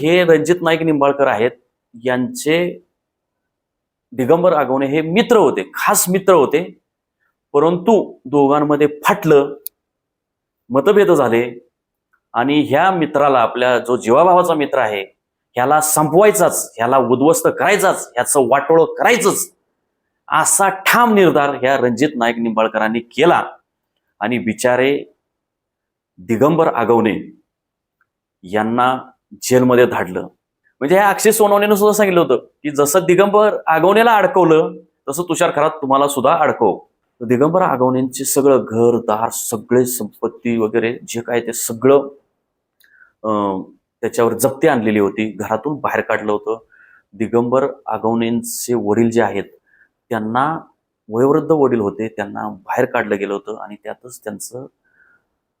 हे रणजित नाईक निंबाळकर आहेत. यांचे दिगंबर आगवणे हे मित्र होते खास मित्र होते. परंतु दोघांमध्ये फाटलं मतभेद झाले आणि ह्या मित्राला आपल्या जो जीवाभावाचा मित्र आहे ह्याला संपवायचाच ह्याला उद्ध्वस्त करायचाच ह्याचं वाटोळ करायचंच असा ठाम निर्धार ह्या रणजित नाईक निंबाळकरांनी केला आणि बिचारे दिगंबर आगवणे यांना जेलमध्ये धाडलं. म्हणजे हे अक्षय सोनवणेनं सुद्धा सांगितलं होतं की जसं दिगंबर आगवणेला अडकवलं तसं तुषार खरात तुम्हाला सुद्धा अडकव. दिगंबर आगवणेंचे सगळं घर दार सगळे संपत्ती वगैरे जे काय ते सगळं त्याच्यावर जप्ती आणलेली होती. घरातून बाहेर काढलं होतं. दिगंबर आगवणेंचे वडील जे आहेत त्यांना वयोवृद्ध वडील होते. त्यांना बाहेर काढलं गेलं होतं आणि त्यातच त्यांचं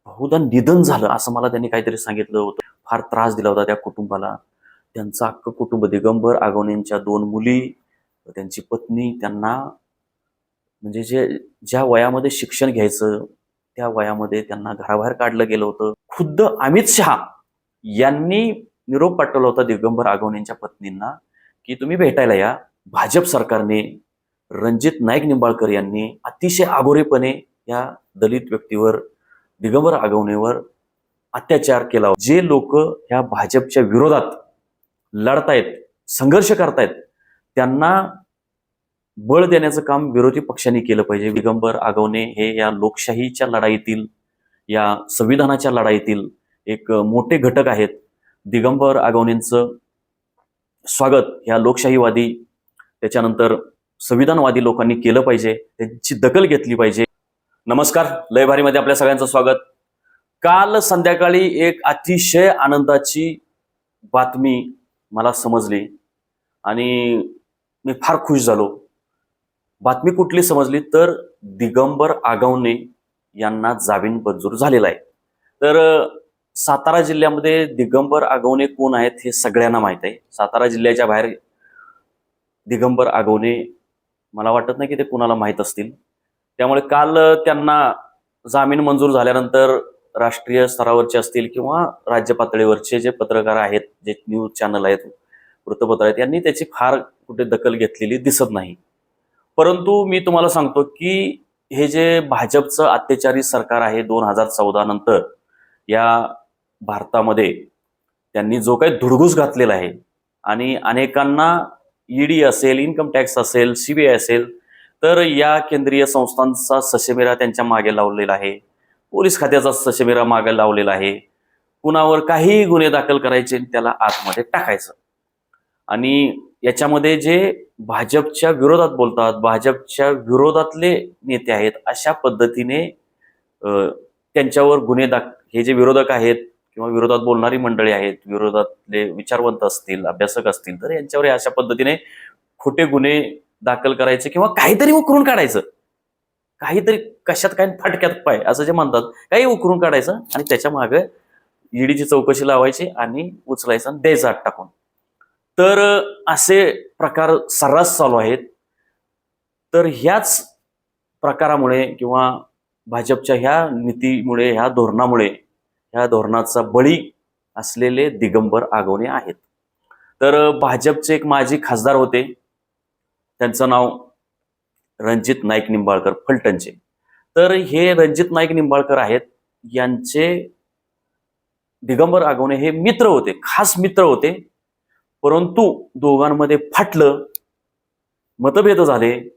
बहुधा निधन झालं असं मला त्यांनी काहीतरी सांगितलं होतं. फार त्रास दिला होता त्या कुटुंबाला. त्यांचं अख्खं कुटुंब दिगंबर आगवण्यांच्या दोन मुली त्यांची पत्नी त्यांना म्हणजे जे ज्या वयामध्ये शिक्षण घ्यायचं त्या वयामध्ये त्यांना घराबाहेर काढलं गेलं होतं. खुद्द अमित शहा यांनी निरोप पाठवला होता दिगंबर आगवणेंच्या पत्नींना की तुम्ही भेटायला या. भाजप सरकारने रणजित नाईक निंबाळकर यांनी अतिशय आगोरेपणे या दलित व्यक्तीवर दिगंबर आगवणेवर अत्याचार केला. जे लोक ह्या भाजपच्या विरोधात लढतायत संघर्ष करतायत त्यांना बळ देण्याचं काम विरोधी पक्षांनी केलं पाहिजे. दिगंबर आगवणे हे या लोकशाहीच्या लढाईतील या संविधानाच्या लढाईतील एक मोठे घटक आहेत. दिगंबर आगवणेंचं स्वागत ह्या लोकशाहीवादी त्याच्यानंतर संविधानवादी लोकांनी केलं पाहिजे. त्यांची दखल घेतली पाहिजे. नमस्कार. लयभारीमध्ये आपल्या सगळ्यांचं स्वागत. काल संध्याकाळी एक अतिशय आनंदाची बातमी मला समजली आणि मी फार खुश झालो. बातमी कुठली समजली? तर दिगंबर आगवणे यांना जामीन मंजूर झालेला आहे. तर सातारा जिल्ह्यामध्ये दिगंबर आगवणे कोण आहेत हे सगळ्यांना माहीत आहे. सातारा जिल्ह्याच्या बाहेर दिगंबर आगवणे मला वाटत नाही की ते कुणाला माहीत असतील. त्यामुळे काल त्यांना जामीन मंजूर झाल्यानंतर राष्ट्रीय स्तरावरचे असतील किंवा राज्य पातळीवरचे जे पत्रकार आहेत जे न्यूज चॅनल आहेत वृत्तपत्र आहेत यांनी त्याची फार कुठे दखल घेतलेली दिसत नाही. परंतु मी तुम्हाला सांगतो की हे जे भाजपचं अत्याचारी सरकार आहे दोन हजार चौदा नंतर या भारतामध्ये त्यांनी जो काही धुडगूस घातलेला आहे आणि अनेकांना ईडी असेल इन्कम टॅक्स असेल सीबीआय असेल तर या केंद्रीय संस्थांचा ससेमिरा त्यांच्या मागे लावलेला आहे. पोलीस खात्याचा ससेमिरा मागे लावलेला आहे. कुणावर काहीही गुन्हे दाखल करायचे आणि त्याला आतमध्ये टाकायचं. आणि याच्यामध्ये जे भाजपच्या विरोधात बोलतात भाजपच्या विरोधातले नेते आहेत अशा पद्धतीने त्यांच्यावर गुन्हे दाख हे जे विरोधक आहेत किंवा विरोधात बोलणारी मंडळी आहेत विरोधातले विचारवंत असतील अभ्यासक असतील तर यांच्यावर हे अशा पद्धतीने खोटे गुन्हे दाखल करायचे किंवा काहीतरी उकरून काढायचं. काहीतरी कशात काही फाटक्यात पाय असं जे म्हणतात काही उकरून काढायचं आणि त्याच्यामागे ईडीची चौकशी लावायची आणि उचलायचं आणि द्यायचं आत टाकून. तर असे प्रकार सर्रास चालू आहेत. तर ह्याच प्रकारामुळे किंवा भाजपच्या ह्या नीतीमुळे ह्या धोरणामुळे ह्या धोरणाचा बळी असलेले दिगंबर आगवणे आहेत. तर भाजपचे एक माजी खासदार होते. त्यांचं नाव रणजित नाईक निंबाळकर फलटणचे. तर हे रणजित नाईक निंबाळकर आहेत. यांचे दिगंबर आगवणे हे मित्र होते खास मित्र होते. परंतु दोघांमध्ये फाटलं मतभेद झाले.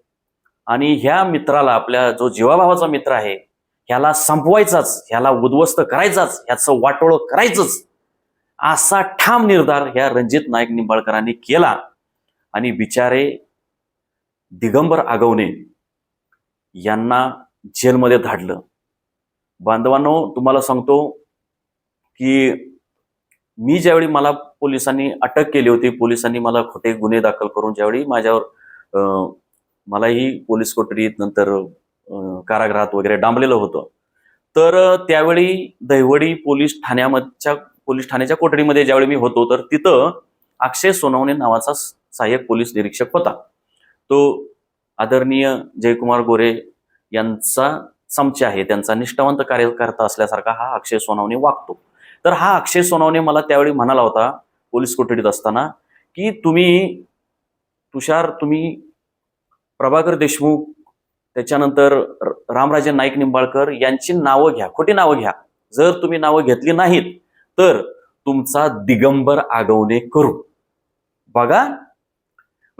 आणि ह्या मित्राला आपल्या जो जीवाभावाचा मित्र आहे ह्याला संपवायचाच ह्याला उद्ध्वस्त करायचाच ह्याचं वाटोळं करायचंच असा ठाम निर्धार ह्या रणजित नाईक निंबाळकरांनी केला. आणि बिचारे दिगंबर आगवणे यांना जेलमध्ये धाडलं. बांधवांनो तुम्हाला सांगतो की मी ज्यावेळी मला पोलिसांनी अटक केली होती पोलिसांनी मला खोटे गुन्हे दाखल करून ज्यावेळी माझ्यावर मलाही पोलीस कोठडीत नंतर कारागृहात वगैरे डांबलेलं होतं. तर त्यावेळी दहिवडी पोलीस ठाण्यामधच्या पोलीस ठाण्याच्या कोठडीमध्ये ज्यावेळी मी होतो तर तिथं अक्षय सोनवणे नावाचा सहाय्यक पोलीस निरीक्षक होता. तो आदरणीय जयकुमार गोरे यांचा चमचे आहे. त्यांचा निष्ठावंत कार्यकर्ता असल्यासारखा हा अक्षय सोनावणे वागतो. तर हा अक्षय सोनावणे मला त्यावेळी म्हणाला होता पोलीस कोठडीत असताना की तुम्ही तुषार तुम्ही प्रभाकर देशमुख त्याच्यानंतर रामराजे नाईक निंबाळकर यांची नावं घ्या. खोटी नावं घ्या. जर तुम्ही नावं घेतली नाहीत तर तुमचा दिगंबर आगवणे करू. बघा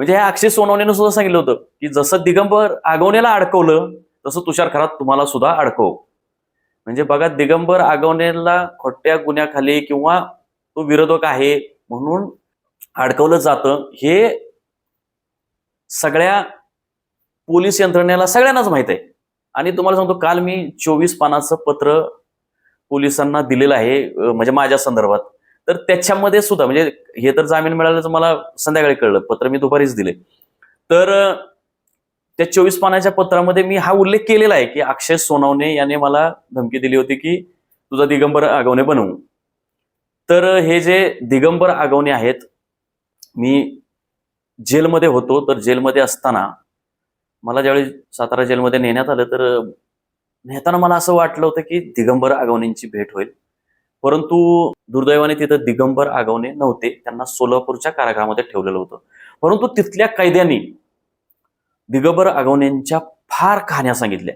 म्हणजे ह्या अक्षय सोनवणेनं सुद्धा सांगितलं होतं की जसं दिगंबर आगवण्याला अडकवलं तसं तुषार खरात तुम्हाला सुद्धा अडकव. म्हणजे बघा दिगंबर आगवण्याला खोट्या गुन्ह्याखाली किंवा तो विरोधक आहे म्हणून अडकवलं जातं. हे सगळ्या पोलीस यंत्रणेला सगळ्यांनाच माहीत आहे. आणि तुम्हाला सांगतो काल मी चोवीस पानाचं पत्र पोलिसांना दिलेलं आहे म्हणजे माझ्या संदर्भात. तर त्याच्यामध्ये सुद्धा म्हणजे हे तर जामीन मिळाल्याचं मला संध्याकाळी कळलं पत्र मी दुपारीच दिले. तर त्या चोवीस पानाच्या पत्रामध्ये मी हा उल्लेख केलेला आहे की अक्षय सोनवणे याने मला धमकी दिली होती की तुझा दिगंबर आगवणे बनवू. तर हे जे दिगंबर आगवणे आहेत मी जेलमध्ये होतो तर जेलमध्ये असताना मला ज्यावेळी सातारा जेलमध्ये नेण्यात आलं तर नेताना मला असं वाटलं होतं की दिगंबर आगवणींची भेट होईल. परंतु दुर्दैवाने तिथं दिगंबर आगवणे नव्हते. त्यांना सोलापूरच्या कारागृहामध्ये ठेवलेलं होतं. परंतु तिथल्या कैद्यांनी दिगंबर आगवणेंच्या फार कहाण्या सांगितल्या.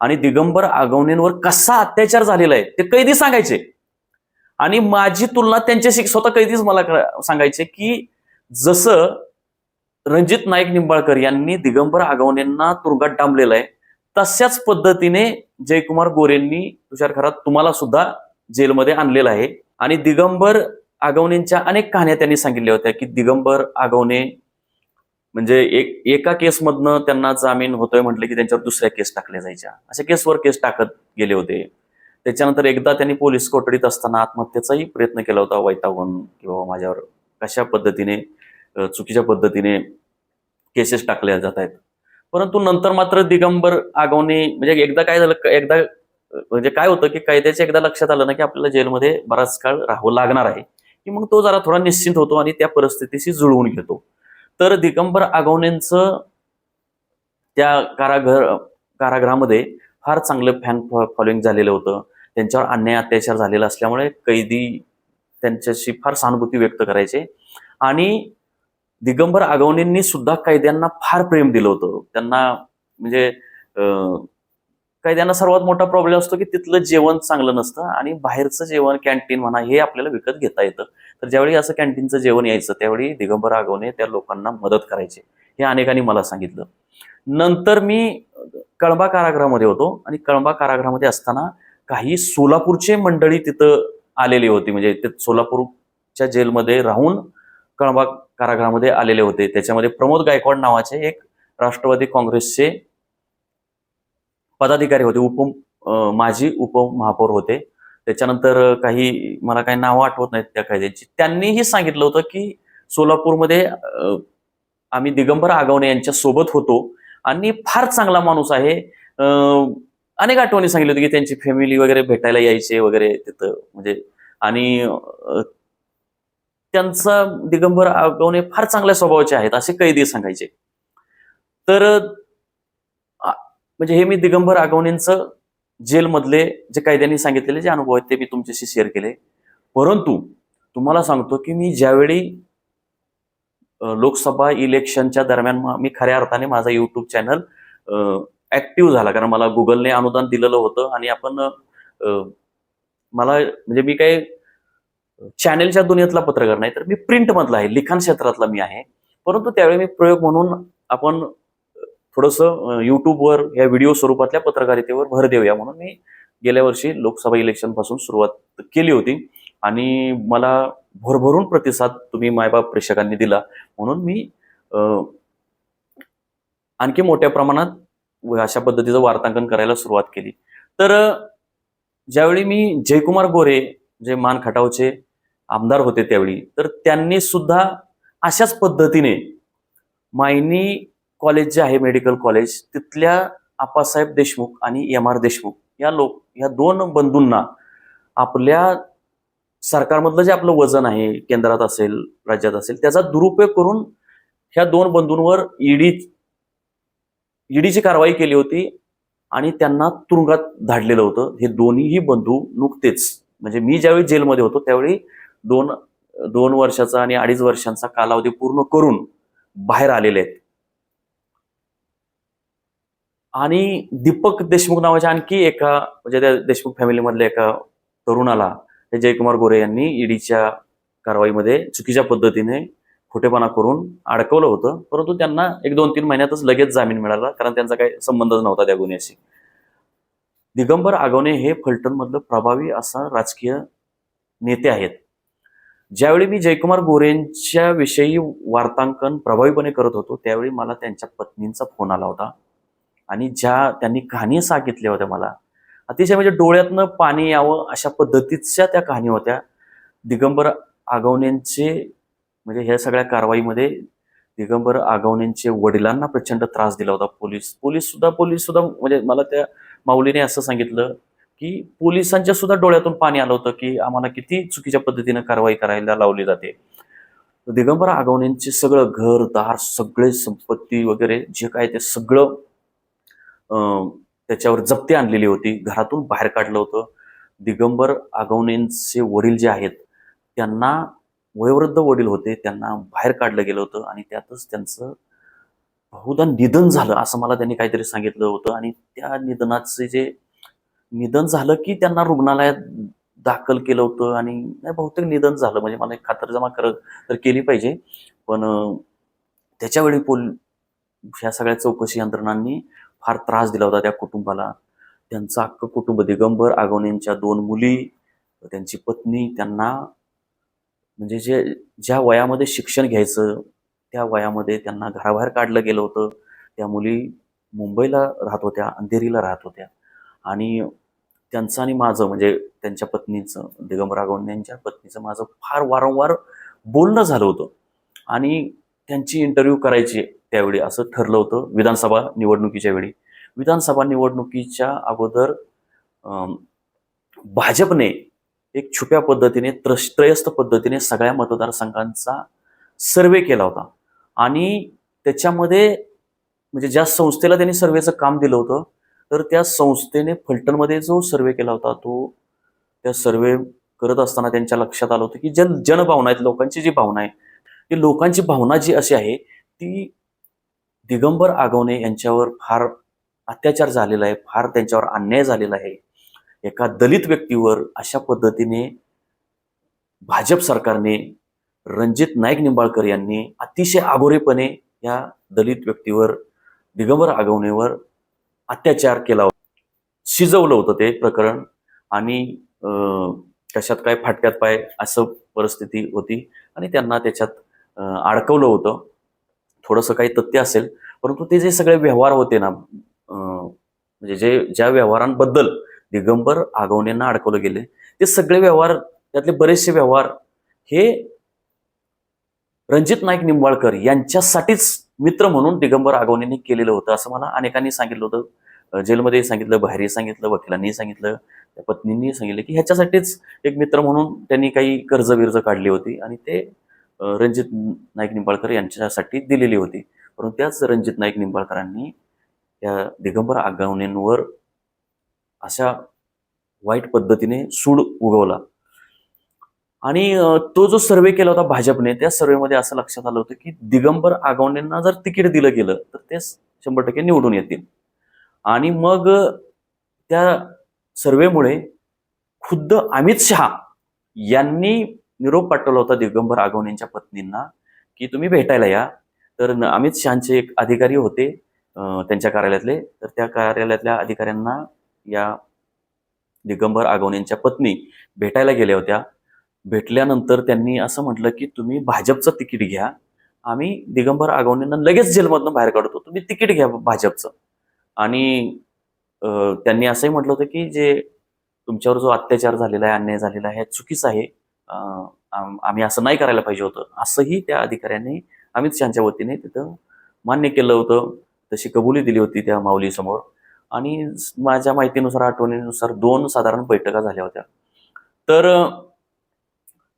आणि दिगंबर आगवणेंवर कसा अत्याचार झालेला आहे ते कैदी सांगायचे. आणि माझी तुलना त्यांच्याशी स्वतः कैदीच मला सांगायचे की जसं रणजित नाईक निंबाळकर यांनी दिगंबर आगवणेंना तुरुंगात डांबलेलं आहे तशाच पद्धतीने जयकुमार गोरेंनी तुषार खरात तुम्हाला सुद्धा जेलमध्ये आणलेलं आहे. आणि दिगंबर आगवणेंच्या अनेक कहाण्या त्यांनी सांगितल्या होत्या की दिगंबर आगवणे म्हणजे एक एका केसमधनं त्यांना जामीन होतोय म्हटलं की त्यांच्यावर दुसऱ्या केस टाकल्या जायच्या. अशा केसवर केस टाकत गेले होते. त्याच्यानंतर एकदा त्यांनी पोलीस कोठडीत असताना आत्महत्येचाही प्रयत्न केला होता वैतागून किंवा माझ्यावर कशा पद्धतीने चुकीच्या पद्धतीने केसेस टाकल्या जात आहेत. परंतु नंतर मात्र दिगंबर आगवणे म्हणजे एकदा काय झालं एकदा म्हणजे काय होतं की कैद्याच्या एकदा लक्षात आलं ना की आपल्याला जेलमध्ये बराच काळ राहावं लागणार आहे. की मग तो जरा थोडा निश्चिंत होतो आणि त्या परिस्थितीशी जुळवून घेतो. तर दिगंबर आगवणेंचं त्या कारागृह कारागृहामध्ये फार चांगलं फॅन फॉलोईंग झालेलं होतं. त्यांच्यावर अन्याय अत्याचार झालेला असल्यामुळे कैदी त्यांच्याशी फार सहानुभूती व्यक्त करायचे. आणि दिगंबर आगवणेंनी सुद्धा कैद्यांना फार प्रेम दिलं होतं. त्यांना म्हणजे अं, कैद्यांना सर्वात मोठा प्रॉब्लेम असतो की तिथलं जेवण चांगलं नसतं आणि बाहेरचं जेवण कॅन्टीन म्हणा हे आपल्याला विकत घेता येतं. तर ज्यावेळी असं कॅन्टीनचं जेवण यायचं त्यावेळी दिगंबर आगवणे त्या लोकांना मदत करायचे. हे अनेकांनी मला सांगितलं. नंतर मी कळंबा कारागृहामध्ये होतो आणि कळंबा कारागृहामध्ये असताना काही सोलापूरचे मंडळी तिथं आलेली होती. म्हणजे ते सोलापूरच्या जेलमध्ये राहून कळंबा कारागृहामध्ये आलेले होते. त्याच्यामध्ये प्रमोद गायकवाड नावाचे एक राष्ट्रवादी काँग्रेसचे पदाधिकारी होते. उप माजी उपमहापौर होते. त्याच्यानंतर काही मला काही नावं आठवत नाहीत त्या कायद्यांची. त्यांनीही सांगितलं होतं की सोलापूरमध्ये आम्ही दिगंबर आगवणे यांच्या सोबत होतो. आणि फार चांगला माणूस आहे. अनेक आठवणी सांगितली होती की त्यांची फॅमिली वगैरे भेटायला यायचे वगैरे तिथं. म्हणजे आणि त्यांचा दिगंबर आगवणे फार चांगल्या स्वभावाचे आहेत असे कैदी सांगायचे. तर म्हणजे हे मी दिगंबर आगवणेंचं जेलमधले जे कैद्यांनी सांगितलेले जे अनुभव आहेत ते मी तुमच्याशी शेअर केले. परंतु तुम्हाला सांगतो की मी ज्यावेळी लोकसभा इलेक्शनच्या दरम्यान मी खऱ्या अर्थाने माझा युट्यूब चॅनल ऍक्टिव्ह झाला. कारण मला गुगलने अनुदान दिलेलं होतं आणि आपण मला म्हणजे मी काही चॅनेलच्या दुनियेतला पत्रकार नाही तर मी प्रिंटमधला आहे. लिखाण क्षेत्रातला मी आहे. परंतु त्यावेळी मी प्रयोग म्हणून आपण थोडंसं युट्यूबवर या व्हिडिओ स्वरूपातल्या पत्रकारितेवर भर देऊया म्हणून मी गेल्या वर्षी लोकसभा इलेक्शनपासून सुरुवात केली होती. आणि मला भरभरून प्रतिसाद तुम्ही मायबाप प्रेक्षकांनी दिला म्हणून मी आणखी मोठ्या प्रमाणात अशा पद्धतीचं वार्तांकन करायला सुरुवात केली. तर ज्यावेळी मी जयकुमार गोरे जे मान खटावचे आमदार होते त्यावेळी तर त्यांनी सुद्धा अशाच पद्धतीने मायनी कॉलेज जे आहे मेडिकल कॉलेज तिथल्या आप्पासाहेब देशमुख आणि एम आर देशमुख या लोक या दोन बंधूंना आपल्या सरकारमधलं जे आपलं वजन आहे केंद्रात असेल राज्यात असेल त्याचा दुरुपयोग करून ह्या दोन बंधूंवर ईडी ईडीची कारवाई केली होती आणि त्यांना तुरुंगात धाडलेलं होतं. हे दोन्हीही बंधू नुकतेच म्हणजे मी ज्यावेळी जेलमध्ये होतो त्यावेळी दोन दोन वर्षाचा आणि अडीच वर्षांचा कालावधी पूर्ण करून बाहेर आलेले आहेत. आणि दीपक देशमुख नावाच्या आणखी एका म्हणजे त्या देशमुख फॅमिलीमधल्या एका तरुणाला हे जयकुमार गोरे यांनी ईडीच्या कारवाईमध्ये चुकीच्या पद्धतीने खोटेपणा करून अडकवलं होतं. परंतु त्यांना एक दोन तीन महिन्यातच लगेच जामीन मिळाला कारण त्यांचा काही संबंधच नव्हता त्या गुन्ह्याशी. दिगंबर आगवणे हे फलटणमधलं प्रभावी असा राजकीय नेते आहेत. ज्यावेळी मी जयकुमार गोरेंच्या विषयी वार्तांकन प्रभावीपणे करत होतो त्यावेळी मला त्यांच्या पत्नींचा फोन आला होता. आणि ज्या त्यांनी कहाणी सांगितल्या होत्या मला अतिशय म्हणजे डोळ्यातनं पाणी यावं अशा पद्धतीच्या त्या कहाणी होत्या. दिगंबर आगवण्यांचे म्हणजे ह्या सगळ्या कारवाईमध्ये दिगंबर आगवण्यांचे वडिलांना प्रचंड त्रास दिला होता पोलीस. पोलीस सुद्धा पोलीस सुद्धा म्हणजे मला त्या माऊलीने असं सांगितलं की पोलिसांच्या सुद्धा डोळ्यातून पाणी आलं होतं की आम्हाला किती चुकीच्या पद्धतीनं कारवाई करायला लावली जाते. दिगंबर आगवण्यांचे सगळं घर दार सगळे संपत्ती वगैरे जे काय ते सगळं त्याच्यावर जप्ती आणलेली होती. घरातून बाहेर काढलं होतं. दिगंबर आगवणेंचे वडील जे आहेत त्यांना वयोवृद्ध वडील होते. त्यांना बाहेर काढलं गेलं होतं आणि त्यातच त्यांचं बहुधा निधन झालं असं मला त्यांनी काहीतरी सांगितलं होतं. आणि त्या निधनाचे जे निधन झालं की त्यांना रुग्णालयात दाखल केलं होतं आणि नाही बहुतेक निधन झालं. म्हणजे मला एक खातरजमा करत तर केली पाहिजे. पण त्याच्यावेळी पोल ह्या सगळ्या चौकशी यंत्रणांनी फार त्रास दिला होता त्या कुटुंबाला. त्यांचं अख्खं कुटुंब दिगंबर आगवणेंच्या दोन मुली त्यांची पत्नी त्यांना म्हणजे जे ज्या वयामध्ये शिक्षण घ्यायचं त्या वयामध्ये त्यांना घराबाहेर काढलं गेलं होतं. त्या मुली मुंबईला राहत होत्या अंधेरीला राहत होत्या. आणि त्यांचं आणि माझं म्हणजे त्यांच्या पत्नीचं दिगंबर आगवणे यांच्या पत्नीचं माझं फार वारंवार बोलणं झालं होतं. आणि त्यांची इंटरव्ह्यू करायची त्यावेळी असं ठरलं होतं विधानसभा निवडणुकीच्या वेळी. विधानसभा निवडणुकीच्या अगोदर अं, भाजपने एक छुप्या पद्धतीने त्रस- त्रयस्थ पद्धतीने सगळ्या मतदारसंघांचा सर्वे केला होता. आणि त्याच्यामध्ये म्हणजे ज्या संस्थेला त्यांनी सर्वेचं काम दिलं होतं तर त्या संस्थेने फलटणमध्ये जो सर्वे केला होता तो त्या सर्वे करत असताना त्यांच्या लक्षात आलं होतं की जन जनभावना आहेत लोकांची जी भावना आहे ती लोकांची भावना जी अशी आहे ती दिगंबर आगवणे यांच्यावर फार अत्याचार झालेला आहे फार त्यांच्यावर अन्याय झालेला आहे. एका दलित व्यक्तीवर अशा पद्धतीने भाजप सरकारने रणजित नाईक निंबाळकर यांनी अतिशय आगोरेपणे या दलित व्यक्तीवर दिगंबर आगवणेवर अत्याचार केला होता. शिजवलं होतं ते प्रकरण आणि अं, कशात काय फाटक्यात पाय असं परिस्थिती होती आणि त्यांना त्याच्यात अडकवलं होतं. थोडंसं काही तथ्य असेल. परंतु ते जे सगळे व्यवहार होते ना म्हणजे जे ज्या व्यवहारांबद्दल दिगंबर आगवणेंना अडकवलं गेले ते सगळे व्यवहार त्यातले बरेचसे व्यवहार हे रणजित नाईक निंबाळकर यांच्यासाठीच मित्र म्हणून दिगंबर आगवणेंनी केलेलं होतं असं मला अनेकांनी सांगितलं होतं. जेलमध्ये सांगितलं बाहेरही सांगितलं वकिलांनी सांगितलं त्या पत्नींनी सांगितलं की ह्याच्यासाठीच एक मित्र म्हणून त्यांनी काही कर्ज बिर्ज काढली होती आणि ते रणजित नाईक निंबाळकर यांच्यासाठी दिलेली होती. परंतु त्याच रणजित नाईक निंबाळकरांनी त्या दिगंबर आगवणेंवर अशा वाईट पद्धतीने सूड उगवला. आणि तो जो सर्वे केला होता भाजपने त्या सर्वेमध्ये असं लक्षात आलं होतं की दिगंबर आगावणेंना जर तिकीट दिलं गेलं तर ते शंभर टक्के निवडून येतील. आणि मग त्या सर्वेमुळे खुद्द अमित शहा यांनी निरोप पाठवला होता दिगंबर आगवणेंच्या पत्नींना की तुम्ही भेटायला या. तर अमित शहाचे एक अधिकारी होते त्यांच्या कार्यालयातले. तर त्या कार्यालयातल्या अधिकाऱ्यांना या दिगंबर आगवणेंच्या पत्नी भेटायला गेल्या होत्या. भेटल्यानंतर त्यांनी असं म्हटलं की तुम्ही भाजपचं तिकीट घ्या. आम्ही दिगंबर आगवणेंना लगेच जेलमधनं बाहेर काढतो. तुम्ही तिकीट घ्या भाजपचं. आणि त्यांनी असंही म्हटलं होतं की जे तुमच्यावर जो अत्याचार झालेला आहे अन्याय झालेला आहे हे चुकीचं आहे. आम्ही असं नाही करायला पाहिजे होतं. असंही त्या अधिकाऱ्यांनी अमित शहाच्या वतीने तिथं मान्य केलं होतं. तशी कबुली दिली होती त्या माऊलीसमोर. आणि माझ्या माहितीनुसार आठवणीनुसार दोन साधारण बैठका झाल्या होत्या. तर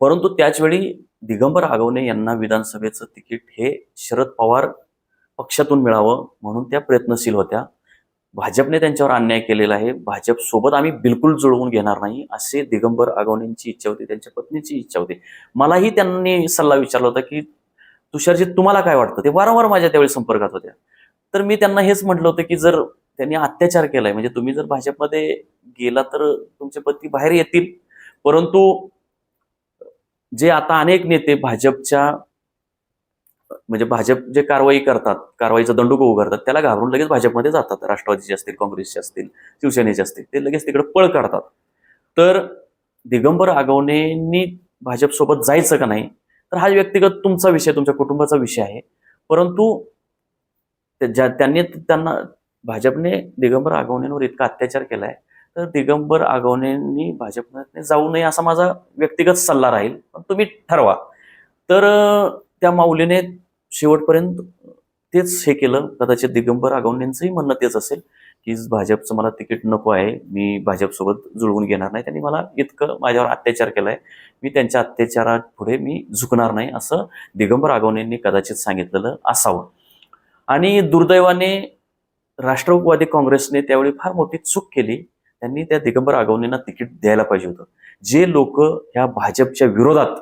परंतु त्याचवेळी दिगंबर आगवणे यांना विधानसभेचं तिकीट हे शरद पवार पक्षातून मिळावं म्हणून त्या प्रयत्नशील होत्या. भाजपने त्यांच्यावर अन्याय केलेला आहे. भाजप सोबत आम्ही बिलकुल जुळवून घेणार नाही असे दिगंबर आगवणेंची इच्छा होती त्यांच्या पत्नीची इच्छा होती. मलाही त्यांनी सल्ला विचारला होता की तुषारजी तुम्हाला काय वाटतं? ते वारंवार माझ्या त्यावेळी संपर्कात होत्या. तर मी त्यांना हेच म्हटलं होतं की जर त्यांनी अत्याचार केलाय म्हणजे तुम्ही जर भाजपमध्ये गेला तर तुमचे पती बाहेर येतील. परंतु जे आता अनेक नेते भाजपच्या म्हणजे भाजप जे कारवाई करतात कारवाईचा दंडुक करतात त्याला घाबरून लगेच भाजपमध्ये जातात. राष्ट्रवादीचे असतील काँग्रेसचे असतील शिवसेनेचे असतील ते लगेच तिकडे पळ काढतात. तर दिगंबर आगवणेंनी भाजपसोबत जायचं का नाही तर हा व्यक्तिगत तुमचा विषय तुमच्या कुटुंबाचा विषय आहे. परंतु ज्या त्यांनी त्यांना भाजपने दिगंबर आगवणेंवर इतका अत्याचार केलाय तर दिगंबर आगवणेंनी भाजपने जाऊ नये असा माझा व्यक्तिगत सल्ला राहील. पण तुम्ही ठरवा. तर त्या माऊलीने शेवटपर्यंत तेच हे केलं. कदाचित दिगंबर आगवणेंचंही म्हणणं तेच असेल की भाजपचं मला तिकीट नको आहे. मी भाजपसोबत जुळवून घेणार नाही. त्यांनी मला इतकं माझ्यावर अत्याचार केलाय. मी त्यांच्या अत्याचारात पुढे मी झुकणार नाही असं दिगंबर आगवणेंनी कदाचित सांगितलेलं असावं. आणि दुर्दैवाने राष्ट्रवादी काँग्रेसने त्यावेळी फार मोठी चूक केली. त्यांनी त्या दिगंबर आगवणेंना तिकीट द्यायला पाहिजे होतं. जे लोक ह्या भाजपच्या विरोधात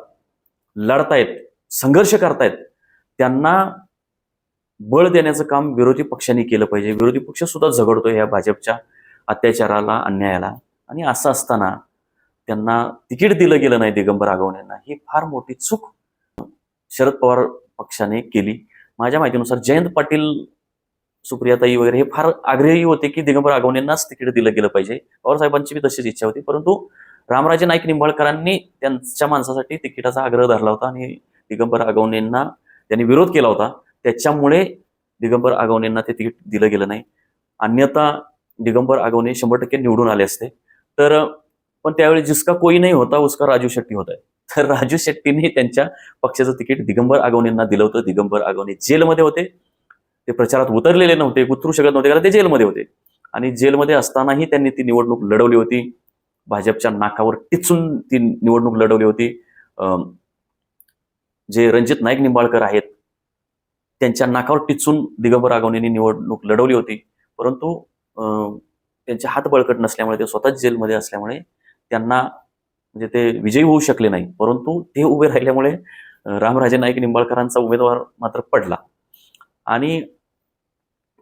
लढतायत संघर्ष करतायत त्यांना बळ देण्याचं काम विरोधी पक्षांनी केलं पाहिजे. विरोधी पक्ष सुद्धा झगडतोय या भाजपच्या अत्याचाराला अन्यायाला. आणि असं असताना त्यांना तिकीट दिलं गेलं नाही दिगंबर आगवणेंना. ही फार मोठी चूक शरद पवार पक्षाने केली. माझ्या माहितीनुसार जयंत पाटील सुप्रियाताई वगैरे हे फार आग्रही होते की दिगंबर आगवणेंनाच तिकीट दिलं गेलं पाहिजे. पवारसाहेबांची बी तशीच इच्छा होती. परंतु रामराजे नाईक निंबाळकरांनी त्यांच्या माणसासाठी तिकिटाचा आग्रह धरला होता आणि दिगंबर आगवणेंना त्यांनी विरोध केला होता. त्याच्यामुळे दिगंबर आगवणेंना ते तिकीट दिलं गेलं नाही. अन्यथा दिगंबर आगवणे शंभर टक्के निवडून आले असते. तर पण त्यावेळी जिसका कोई नाही होता उसका राजू शेट्टी होता. तर राजू शेट्टीने त्यांच्या पक्षाचं तिकीट दिगंबर आगवणेंना दिलं होतं. दिगंबर आगवणे जेलमध्ये होते. ते प्रचारात उतरलेले नव्हते उतरू शकत नव्हते कारण ते जेलमध्ये होते. आणि जेलमध्ये असतानाही त्यांनी ती निवडणूक लढवली होती. भाजपच्या नाकावर टिचून ती निवडणूक लढवली होती. जे रणजित नाईक निंबाळकर आहेत त्यांच्या नाकावर टिचून दिगंबर आगवणेंनी निवडणूक लढवली होती. परंतु अं, त्यांचे हात बळकट नसल्यामुळे ते स्वतःच जेलमध्ये असल्यामुळे त्यांना म्हणजे ते विजयी होऊ शकले नाही. परंतु ते उभे राहिल्यामुळे रामराजे नाईक निंबाळकरांचा उमेदवार मात्र पडला. आणि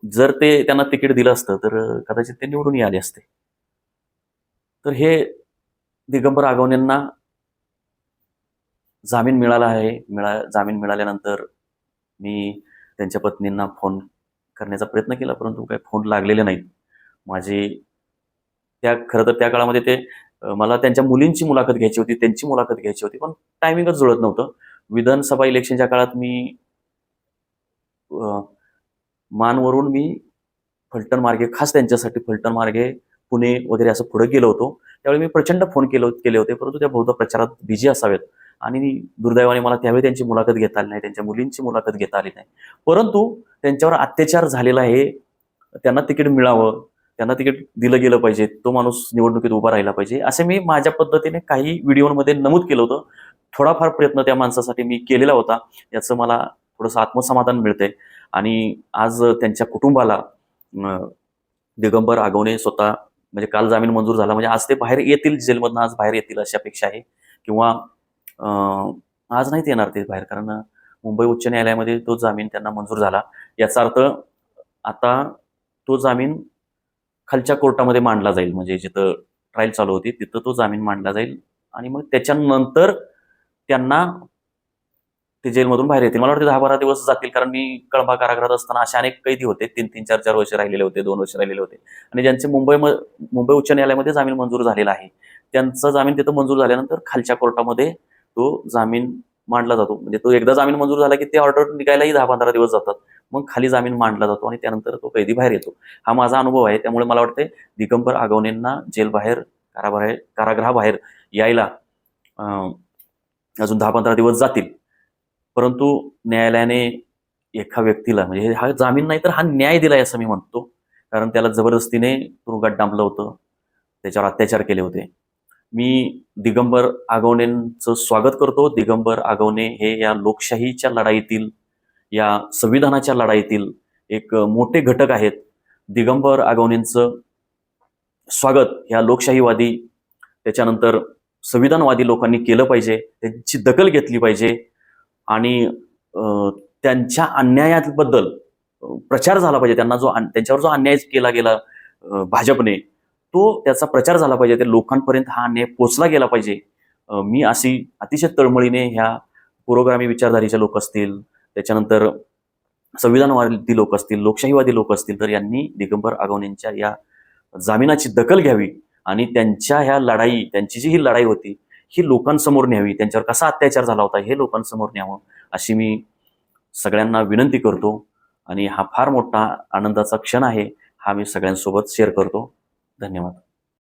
जर ते त्यांना तिकीट दिलं असतं तर कदाचित ते निवडूनही आले असते. तर हे दिगंबर आगवण्यांना जामीन मिळाला आहे. मिळा जामीन मिळाल्यानंतर मी त्यांच्या पत्नींना फोन करण्याचा प्रयत्न केला परंतु काही फोन लागलेले नाहीत. माझी त्या खरं तर त्या काळामध्ये ते मला त्यांच्या मुलींची मुलाखत घ्यायची होती त्यांची मुलाखत घ्यायची होती पण टायमिंगच जुळत नव्हतं. विधानसभा इलेक्शनच्या काळात मी मानवरून मी फलटण मार्गे खास त्यांच्यासाठी फलटण मार्गे पुणे वगैरे असं पुढे गेलो होतो. त्यावेळी मी प्रचंड फोन केलो केले होते परंतु त्या बहुधा प्रचारात बिझी असावेत. आणि दुर्दैवाने मला त्यावेळी त्यांची मुलाखत घेता आली नाही त्यांच्या मुलींची मुलाखत घेता आली नाही. परंतु त्यांच्यावर अत्याचार झालेला आहे त्यांना तिकीट मिळावं त्यांना तिकीट दिलं गेलं पाहिजे तो माणूस निवडणुकीत उभा राहिला पाहिजे असे मी माझ्या पद्धतीने काही व्हिडिओमध्ये नमूद केलं होतं. थोडाफार प्रयत्न त्या माणसासाठी मी केलेला होता याचं मला थोडंसं आत्मसमाधान मिळतंय. आणि आज त्यांच्या कुटुंबाला दिगंबर आगवणे स्वतः म्हणजे काल जामीन मंजूर झाला म्हणजे आज ते बाहेर येतील जेलमधनं आज बाहेर येतील अशी अपेक्षा आहे. किंवा आज नाहीत येणार ते बाहेर कारण मुंबई उच्च न्यायालयामध्ये तो जामीन त्यांना मंजूर झाला. याचा अर्थ आता तो जामीन खालच्या कोर्टामध्ये मांडला जाईल. म्हणजे जिथं ट्रायल चालू होती तिथं तो जामीन मांडला जाईल आणि मग त्याच्यानंतर त्यांना ते जेलमधून बाहेर येतील. मला वाटतं दहा बारा दिवस जातील कारण मी कळंबा कारागृहात असताना असे अनेक कैदी होते. तीन तीन चार चार वर्ष राहिलेले होते दोन वर्ष राहिलेले होते. आणि ज्यांचे मुंबई मुंबई उच्च न्यायालयामध्ये जामीन मंजूर झालेला आहे त्यांचा जामीन तिथं मंजूर झाल्यानंतर खालच्या कोर्टामध्ये तो जामीन मांडला जातो. म्हणजे तो एकदा जामीन मंजूर झाला की ते ऑर्डर निघायलाही दहा पंधरा दिवस जातात. मग खाली जामीन मांडला जातो आणि त्यानंतर तो कैदी बाहेर येतो. हा माझा अनुभव आहे. त्यामुळे मला वाटते दिगंबर आगवणेंना जेलबाहेर काराबाहेर कारागृहाबाहेर यायला अजून दहा पंधरा दिवस जातील. परंतु न्यायालयाने एका व्यक्तीला म्हणजे हा जामीन नाही तर हा न्याय दिलाय असं मी म्हणतो. कारण त्याला जबरदस्तीने तुरुंगात डांबलं होतं. त्याच्यावर अत्याचार केले होते. मी दिगंबर आगवणेंचं स्वागत करतो. दिगंबर आगवणे हे या लोकशाहीच्या लढाईतील या संविधानाच्या लढाईतील एक मोठे घटक आहेत. दिगंबर आगवणेंचं स्वागत ह्या लोकशाहीवादी त्याच्यानंतर संविधानवादी लोकांनी केलं पाहिजे त्यांची दखल घेतली पाहिजे आणि त्यांच्या अन्यायाबद्दल प्रचार झाला पाहिजे. त्यांना जो त्यांच्यावर जो अन्याय केला गेला भाजपने तो त्याचा प्रचार झाला पाहिजे त्या लोकांपर्यंत हा अन्याय पोचला गेला पाहिजे. मी अशी अतिशय तळमळीने ह्या पुरोगामी विचारधारीचे लोक असतील त्याच्यानंतर संविधानवादी लोक असतील लोकशाहीवादी लोक असतील तर यांनी दिगंबर आगवणेंच्या या जामिनाची दखल घ्यावी आणि त्यांच्या ह्या लढाई त्यांची जी ही लढाई होती ही लोकांसमोर न्यावी. त्यांच्यावर कसा अत्याचार झाला होता हे लोकांसमोर न्यावं अशी मी सगळ्यांना विनंती करतो. आणि हा फार मोठा आनंदाचा क्षण आहे हा मी सगळ्यांसोबत शेअर करतो. धन्यवाद.